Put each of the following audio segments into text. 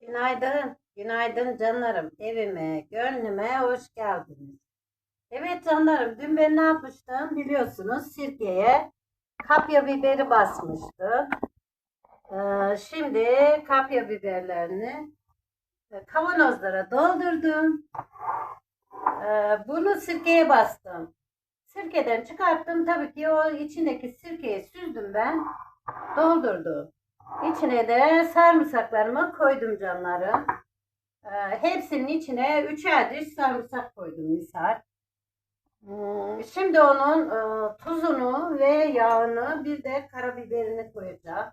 Günaydın, günaydın canlarım. Evime, gönlüme hoş geldiniz. Evet canlarım, dün ben ne yapmıştım biliyorsunuz sirkeye kapya biberi basmıştım. Ee, şimdi kapya biberlerini e, kavanozlara doldurdum. Ee, bunu sirkeye bastım. Sirkeden çıkarttım. Tabii ki o içindeki sirkeyi süzdüm ben. Doldurdum. İçine de sarımsaklarımı koydum canlarım. Ee, hepsinin içine 3 adet sarımsak koydum misal. Hmm, Şimdi onun e, tuzunu ve yağını bir de karabiberini koyacağım.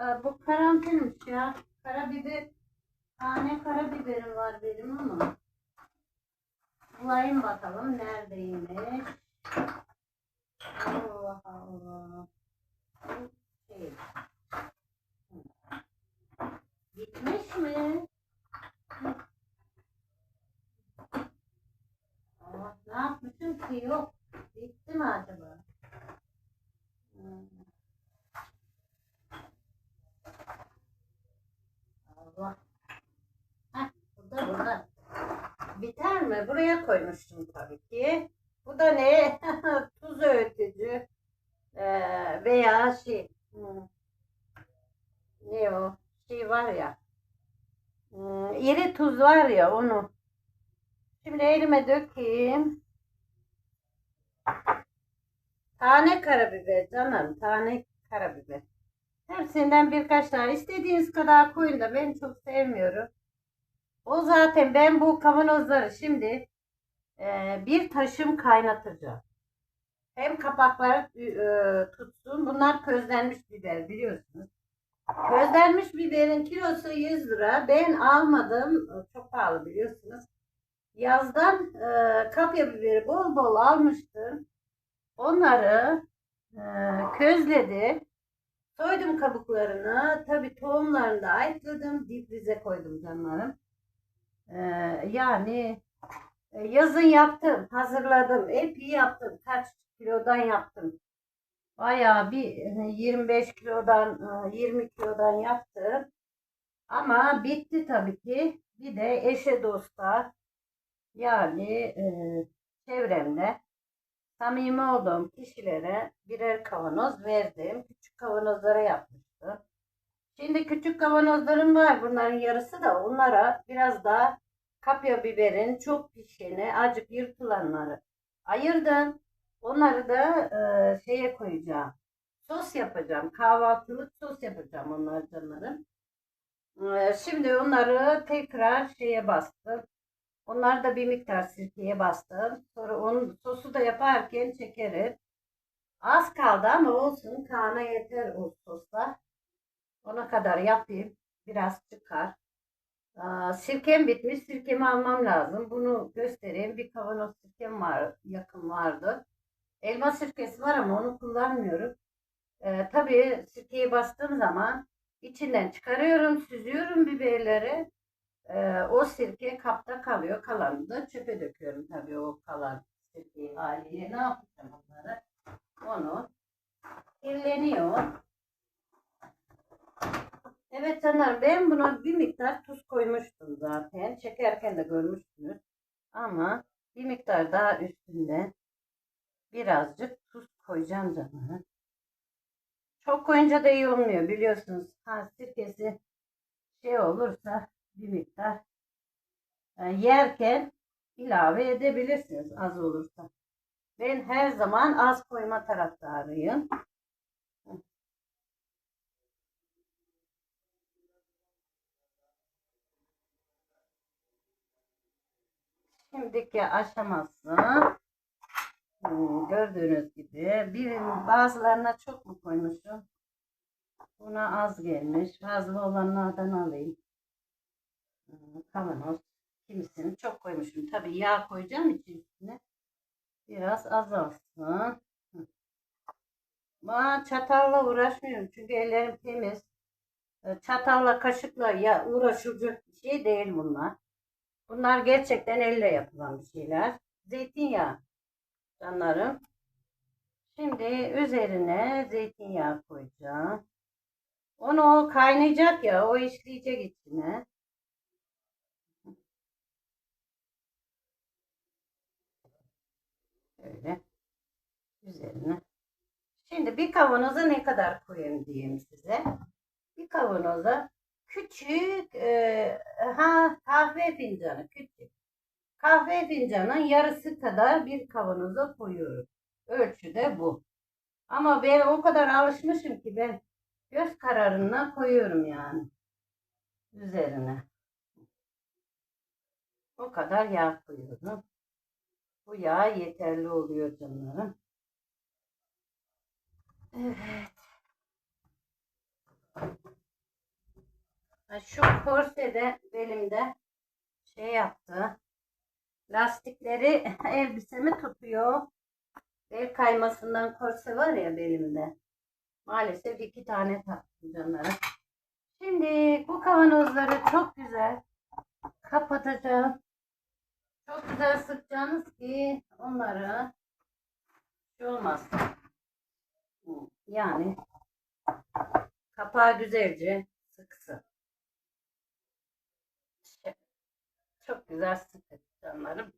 Ee, bu karantinmiş ya. Karabiber, tane karabiberim var benim ama. Bulayım bakalım neredeymiş. Allah Allah. Şey. Gitmiş mi? Allah ne yapmışım ki yok. Gitti mi acaba? Allah. Heh, burada burada. Biter mi? Buraya koymuştum tabii ki. Bu da ne? Tuz öğütücü. Veya şey. hmm, Ne o? Şey var ya. hmm, iri tuz var ya onu. Şimdi elime dökeyim. Tane karabiber canım. Tane karabiber. Hepsinden birkaç tane. istediğiniz kadar koyun da ben çok sevmiyorum. O zaten ben bu kavanozları şimdi e, bir taşım kaynatacağım. Hem kapakları e, tutsun. Bunlar közlenmiş biber biliyorsunuz. Közlenmiş biberin kilosu 100 lira. Ben almadım. Çok pahalı biliyorsunuz. Yazdan e, kapya biberi bol bol almıştım. Onları e, közledim. Soydum kabuklarını. Tabi tohumlarını da ayıkladım. Difrize koydum canlarım. E, yani e, yazın yaptım. Hazırladım. Epey yaptım. Kaç kilodan yaptım. Bayağı bir e, 25 kilodan e, 20 kilodan yaptım. Ama bitti tabii ki. Bir de eşe dosta yani e, çevremde samimi olduğum kişilere birer kavanoz verdim. Küçük kavanozlara yapmıştım. Şimdi küçük kavanozlarım var. Bunların yarısı da onlara biraz daha kapya biberin çok pişeni, acık yırtılanları ayırdım. Onları da e, şeye koyacağım. Sos yapacağım. Kahvaltılık sos yapacağım onlar canlarım. E, şimdi onları tekrar şeye bastım. Onları da bir miktar sirkeye bastım. Sonra onun sosu da yaparken çekerim. Az kaldı ama olsun. Kaan'a yeter o sosla. Ona kadar yapayım. Biraz çıkar. Aa, sirkem bitmiş. Sirkemi almam lazım. Bunu göstereyim. Bir kavanoz sirkem var. Yakın vardı. Elma sirkesi var ama onu kullanmıyorum. Ee, tabii sirkeyi bastığım zaman içinden çıkarıyorum. Süzüyorum biberleri. Ee, o sirke kapta kalıyor. Kalanı da çöpe döküyorum tabii o kalan sirkeyi haliyle. Ne yapacağım onları? Onu kirleniyor. Evet canlar ben buna bir miktar tuz koymuştum zaten. Çekerken de görmüştünüz. Ama bir miktar daha üstünde birazcık tuz koyacağım canlar. Çok koyunca da iyi olmuyor biliyorsunuz. Ha sirkesi şey olursa bir miktar e, yerken ilave edebilirsiniz az olursa. Ben her zaman az koyma taraftarıyım. Şimdiki aşaması hmm, gördüğünüz gibi bir bazılarına çok mu koymuşum? Buna az gelmiş. Fazla olanlardan alayım. Hmm, Kavanoz. Kimisini çok koymuşum. Tabii yağ koyacağım için üstüne. Biraz azalsın. Ben çatalla uğraşmıyorum. Çünkü ellerim temiz. E, Çatalla, kaşıkla ya uğraşılacak bir şey değil bunlar. Bunlar gerçekten elle yapılan bir şeyler. Zeytinyağı canlarım. Şimdi üzerine zeytinyağı koyacağım. Onu kaynayacak ya, o işleyecek içine. Şöyle üzerine. Şimdi bir kavanoza ne kadar koyayım diyeyim size. Bir kavanoza küçük e, ha kahve fincanı küçük. Kahve fincanının yarısı kadar bir kavanoza koyuyorum. Ölçü de bu. Ama ben o kadar alışmışım ki ben göz kararına koyuyorum yani. Üzerine. O kadar yağ koyuyorum. Bu yağ yeterli oluyor canlarım. Evet. Şu korse de belimde şey yaptı. Lastikleri elbisemi tutuyor. Bel kaymasından korse var ya belimde. Maalesef iki tane taktım canlarım. Şimdi bu kavanozları çok güzel kapatacağım. Çok güzel sıkacaksınız ki onları şey olmasın. Yani kapağı güzelce sıksın. Çok güzel sıkın canlarım.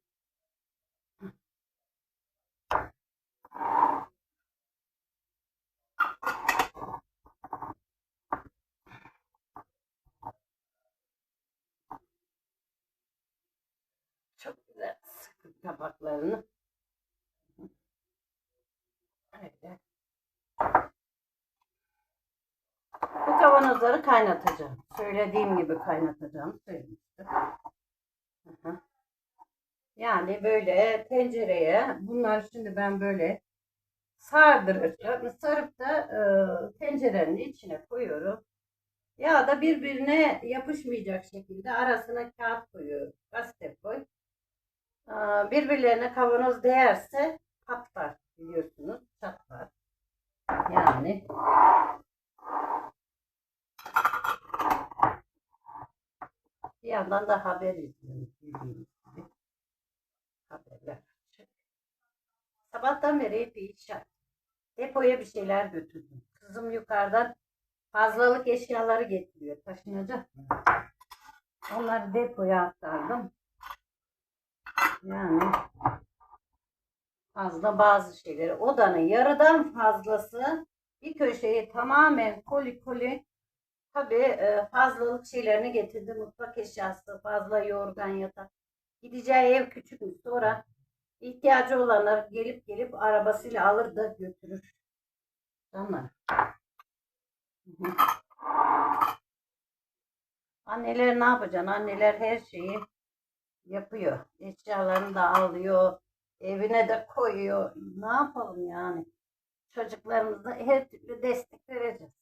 Çok güzel sıkın kapaklarını. Öyle. Bu kavanozları kaynatacağım. Söylediğim gibi kaynatacağım. Söylemiştim. Hı hı. Yani böyle tencereye bunlar şimdi ben böyle sardıracağım. Sarıp da e, tencerenin içine koyuyorum. Ya da birbirine yapışmayacak şekilde arasına kağıt koyuyorum. Gazete koy. E, birbirlerine kavanoz değerse patlar biliyorsunuz. Çatlar. Yani Bir yandan da haber izliyorum Haberler. Sabahtan beri hep iş yaptım. Depoya bir şeyler götürdüm. Kızım yukarıdan fazlalık eşyaları getiriyor. Taşınacak mı? Onları depoya aktardım. Yani fazla bazı şeyleri. Odanın yarıdan fazlası bir köşeyi tamamen koli koli Tabii e, fazlalık şeylerini getirdi. Mutfak eşyası, fazla yorgan yatak. Gideceği ev küçükmüş. Sonra ihtiyacı olanlar gelip gelip arabasıyla alır da götürür. Hı. Anneler ne yapacaksın? Anneler her şeyi yapıyor. Eşyalarını da alıyor. Evine de koyuyor. Ne yapalım yani? Çocuklarımıza her türlü destek vereceğiz.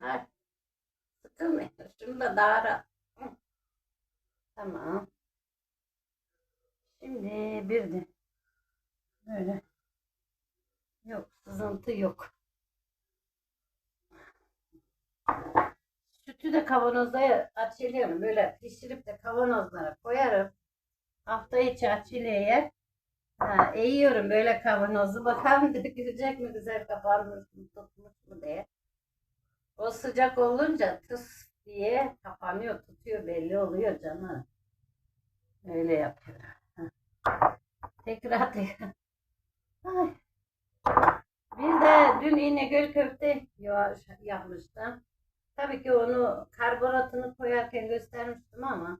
Ha, sıkılmıyor. Şunu da daha rahat. Tamam. Şimdi bir de böyle yok sızıntı yok. Sütü de kavanoza açılıyorum. Böyle pişirip de kavanozlara koyarım. Hafta içi açılıyor. Ha, eğiyorum böyle kavanozu. Bakalım dökülecek mi güzel kapanmış mı tutmuş mu diye. O sıcak olunca tıs diye kapanıyor, tutuyor belli oluyor canım. Öyle yapıyor. Tekrar tekrar. Bir de dün İnegöl köfte ya- yapmıştım. Tabii ki onu karbonatını koyarken göstermiştim ama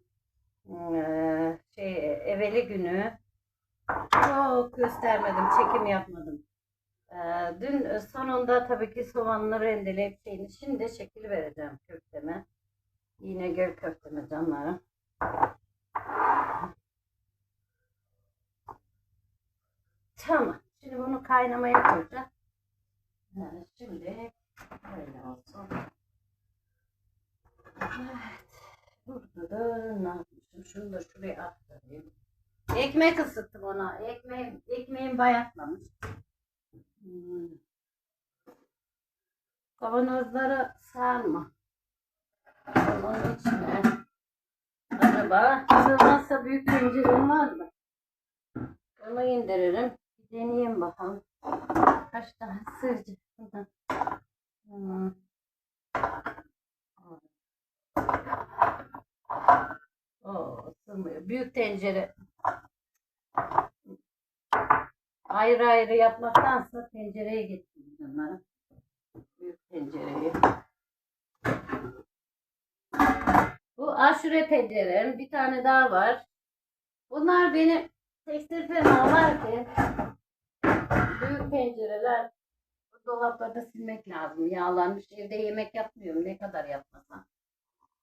şey evveli günü çok göstermedim, çekim yapmadım. Eee, dün sonunda tabii ki soğanları rendeleyip şeyini şimdi şekil vereceğim köfteme. Yine göl köfteme canlarım. Tamam. Şimdi bunu kaynamaya koyacağım. Ha, Şimdi böyle olsun. Evet. Burada da ne yapmışım? Şunu da şuraya aktarayım. Ekmek ısıttım ona. Ekmeğim, ekmeğim bayatlamış. Hmm. Kavanozlara sarma. Onun içine. Acaba sığmazsa büyük tencerem var mı? Onu indiririm. Deneyeyim bakalım. Kaç tane sığacak bundan. Hmm. Oo, sığmıyor. Büyük tencere. Ayrı ayrı yapmaktansa tencereye getirdim bunları. Büyük tencereyi. Bu aşure tencerem. Bir tane daha var. Bunlar benim tekstil firma varken büyük tencereler bu dolaplarda silmek lazım. Yağlanmış. Evde yemek yapmıyorum. Ne kadar yapmasam.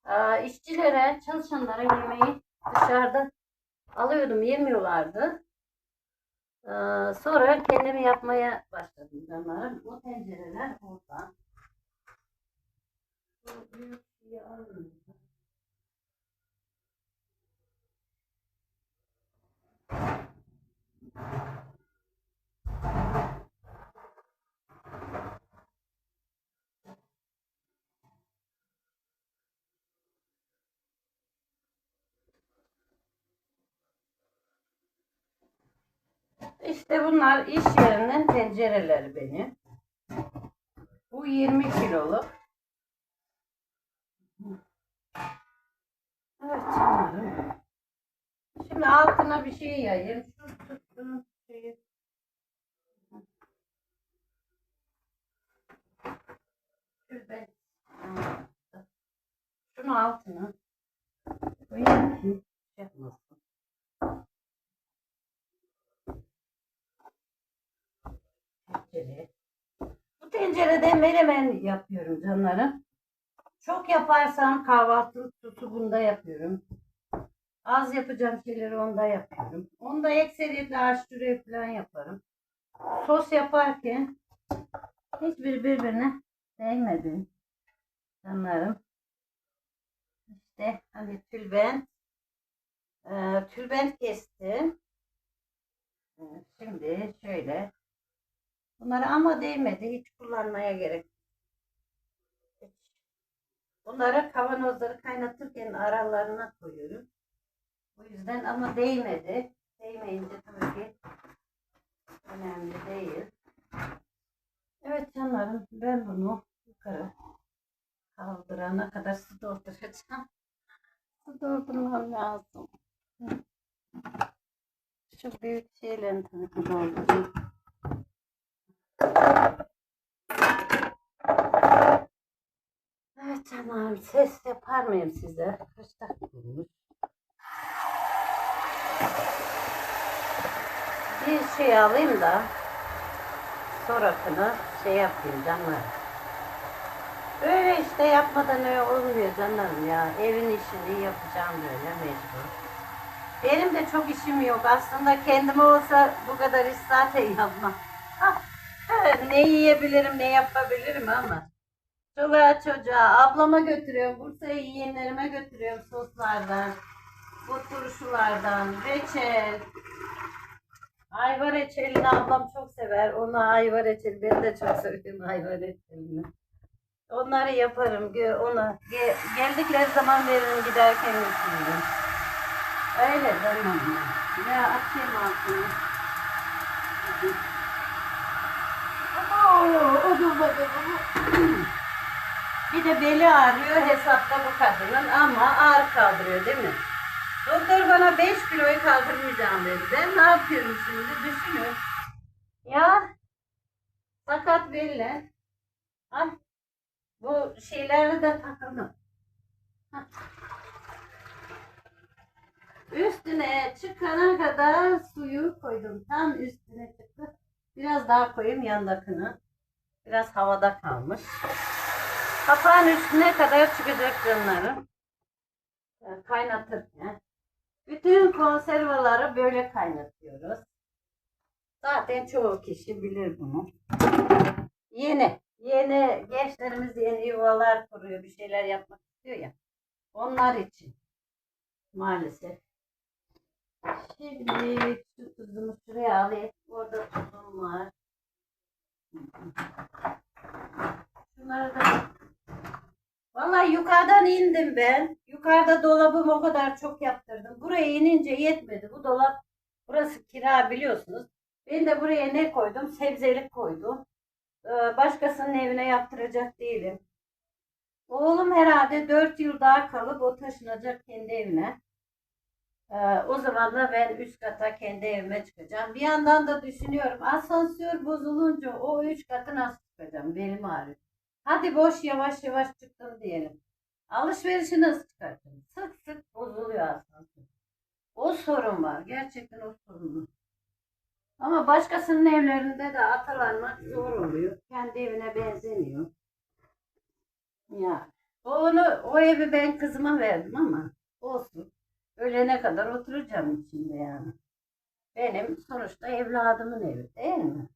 Aa, işçilere, çalışanlara yemeği dışarıda alıyordum. Yemiyorlardı. Ee, sonra kendim yapmaya başladım canlarım. O tencereler orada. Bu büyük şeyi alayım. İşte bunlar iş yerinin tencereleri benim. Bu 20 kiloluk. Evet. Şimdi altına bir şey yayayım. Şu tuttuğum. Şunu altına. Tencere. Bu tencerede menemen yapıyorum canlarım. Çok yaparsam kahvaltılık sosu bunda yapıyorum. Az yapacağım şeyleri onda yapıyorum. Onda ekseriyetle aşure falan yaparım. Sos yaparken hiçbir birbirine değmedi. Canlarım. İşte hani tülbent. Ee, tülbent kestim. Ee, Şimdi şöyle. Bunları ama değmedi. Hiç kullanmaya gerek. Hiç. Bunları kavanozları kaynatırken aralarına koyuyorum. O yüzden ama değmedi. Değmeyince tabii ki önemli değil. Evet canlarım ben bunu yukarı kaldırana kadar su dolduracağım. Su doldurmam lazım. Şu büyük şeylerin tabii ki doldurayım. Evet canlarım ses yapar mıyım size? Kaç dakika olmuş? Bir şey alayım da sonrakını şey yapayım canlar. Böyle işte yapmadan öyle olmuyor canlarım ya. Evin işini yapacağım böyle mecbur. Benim de çok işim yok. Aslında kendime olsa bu kadar iş zaten yapmam. Ne yiyebilirim, ne yapabilirim ama. Çoluğa çocuğa, ablama götürüyorum, Bursa'ya yeğenlerime götürüyorum soslardan, bu turşulardan, reçel. Ayva reçelini ablam çok sever. Ona ayva reçeli, ben de çok seviyorum ayva reçelini. Onları yaparım, ona ge- geldikleri zaman veririm giderken götürürüm. Öyle ya. Ya atayım altını. Oo, o dur bakalım. Bir de beli ağrıyor hesapta bu kadının ama ağır kaldırıyor değil mi? Doktor bana 5 kiloyu kaldırmayacağım dedi. Ben ne yapıyorum şimdi düşünün. Ya sakat belli. Ay bu şeyleri de takalım. Hah. Üstüne çıkana kadar suyu koydum. Tam üstüne çıktı. Biraz daha koyayım yandakını. Biraz havada kalmış. Kapağın üstüne kadar çıkacak canlarım. Ee, Kaynatırken. Bütün konservaları böyle kaynatıyoruz. Zaten çoğu kişi bilir bunu. Yeni, yeni gençlerimiz yeni yuvalar kuruyor, bir şeyler yapmak istiyor ya. Onlar için maalesef. Şimdi şu tuzumu şuraya alayım. Orada tuzum var. Şunları Vallahi yukarıdan indim ben. Yukarıda dolabım o kadar çok yaptırdım. Buraya inince yetmedi. Bu dolap burası kira biliyorsunuz. Ben de buraya ne koydum? Sebzelik koydum. Ee, başkasının evine yaptıracak değilim. Oğlum herhalde 4 yıl daha kalıp o taşınacak kendi evine. Ee, o zaman da ben üst kata kendi evime çıkacağım. Bir yandan da düşünüyorum asansör bozulunca o üç katı nasıl çıkacağım? Belim ağrıyor. Hadi boş yavaş yavaş çıktım diyelim. Alışverişi nasıl çıkartacağım? Sık sık bozuluyor asansör. O sorun var. Gerçekten o sorun var. Ama başkasının evlerinde de atalanmak zor oluyor. Kendi evine benzemiyor. Ya. Onu, o evi ben kızıma verdim ama olsun. Ölene kadar oturacağım içinde yani. Benim sonuçta evladımın evi değil mi?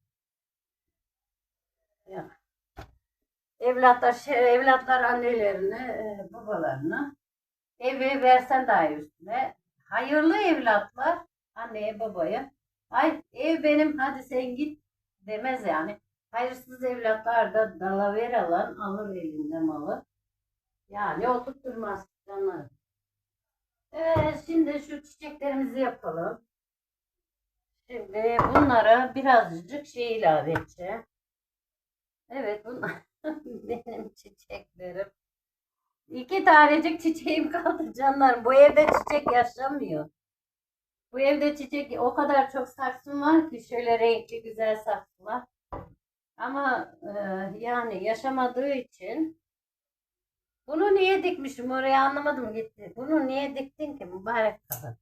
Ya. Evlatlar, şey, evlatlar annelerine, babalarına evi versen dahi üstüne. Hayırlı evlatlar anneye babaya. Ay ev benim hadi sen git demez yani. Hayırsız evlatlar da dalaver alan alır elinde malı. Yani oturtturmaz canlar. Evet şimdi şu çiçeklerimizi yapalım. Şimdi bunlara birazcık şey ilave edeceğim. Evet bunlar benim çiçeklerim. İki tanecik çiçeğim kaldı canlarım. Bu evde çiçek yaşamıyor. Bu evde çiçek o kadar çok saksım var ki şöyle renkli güzel saksılar. Ama e, yani yaşamadığı için bunu niye dikmişim oraya anlamadım gitti. Bunu niye diktin ki mübarek kadın?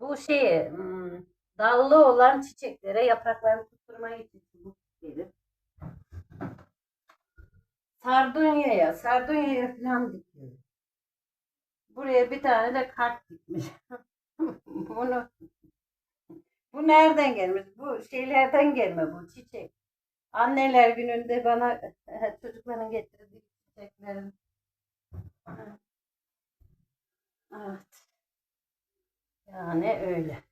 Bu şey hmm, dallı olan çiçeklere yapraklarını tutturmayı için bu gelir. Sardunya'ya, Sardunya'ya falan dikiyor. Buraya bir tane de kart dikmiş. Bunu bu nereden gelmiş? Bu şeylerden gelme bu çiçek. Anneler gününde bana çocukların getirdiği çiçeklerin. Evet. Yani öyle.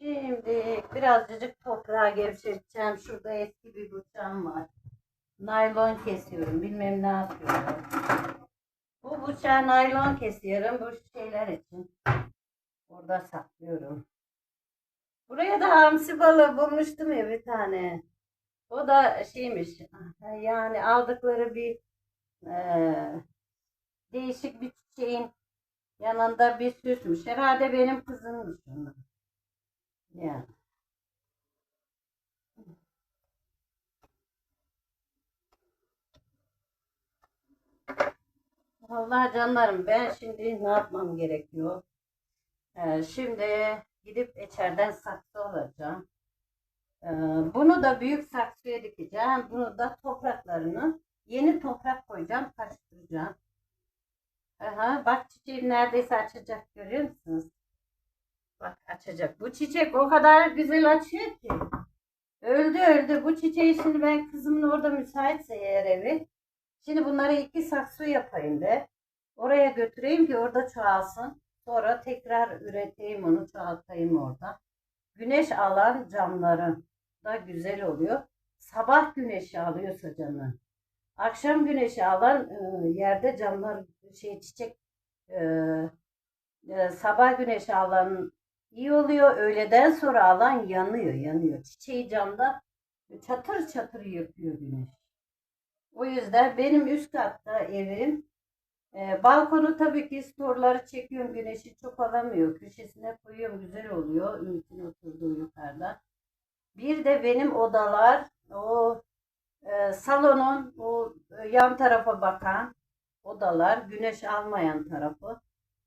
Şimdi birazcık toprağı gevşeteceğim. Şurada eski bir bıçağım var. Naylon kesiyorum. Bilmem ne yapıyorum. Bu bıçağı naylon kesiyorum. Bu şeyler için. Orada saklıyorum. Buraya da hamsi balığı bulmuştum ya bir tane. O da şeymiş. Yani aldıkları bir eee, değişik bir çiçeğin yanında bir süsmüş. Herhalde benim kızımmış onlar. Yani. Vallahi canlarım ben şimdi ne yapmam gerekiyor? Ee, şimdi gidip içeriden saksı alacağım. Ee, bunu da büyük saksıya dikeceğim. Bunu da topraklarını yeni toprak koyacağım, karıştıracağım. Aha, bak çiçeğim neredeyse açacak görüyor musunuz? Bak açacak. Bu çiçek o kadar güzel açıyor ki. Öldü öldü. Bu çiçeği şimdi ben kızımın orada müsaitse eğer evi. Şimdi bunları iki saksı yapayım de. Oraya götüreyim ki orada çoğalsın. Sonra tekrar üreteyim onu çoğaltayım orada. Güneş alan camları da güzel oluyor. Sabah güneşi alıyorsa canım. Akşam güneşi alan e, yerde camlar şey çiçek e, e, sabah güneşi alan iyi oluyor. Öğleden sonra alan yanıyor, yanıyor. Çiçeği camda çatır çatır yapıyor güneş. O yüzden benim üst katta evim e, balkonu tabii ki storları çekiyorum. Güneşi çok alamıyor. Köşesine koyuyorum. Güzel oluyor. Ümit'in oturduğu yukarıda. Bir de benim odalar o e, salonun o e, yan tarafa bakan odalar. Güneş almayan tarafı.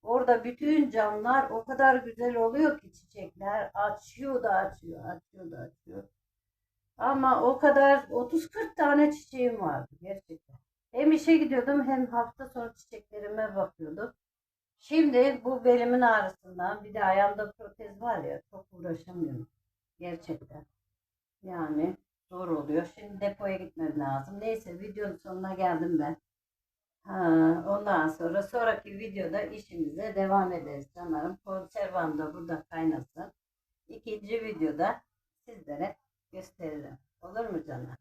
Orada bütün camlar o kadar güzel oluyor ki çiçekler açıyor da açıyor, açıyor da açıyor. Ama o kadar 30-40 tane çiçeğim vardı gerçekten. Hem işe gidiyordum hem hafta sonu çiçeklerime bakıyordum. Şimdi bu belimin ağrısından bir de ayağımda protez var ya çok uğraşamıyorum. Gerçekten. Yani zor oluyor. Şimdi depoya gitmem lazım. Neyse videonun sonuna geldim ben. Ha, ondan sonra sonraki videoda işimize devam ederiz canlarım. Konservam da burada kaynasın. ikinci videoda sizlere gösteririm. Olur mu canlar?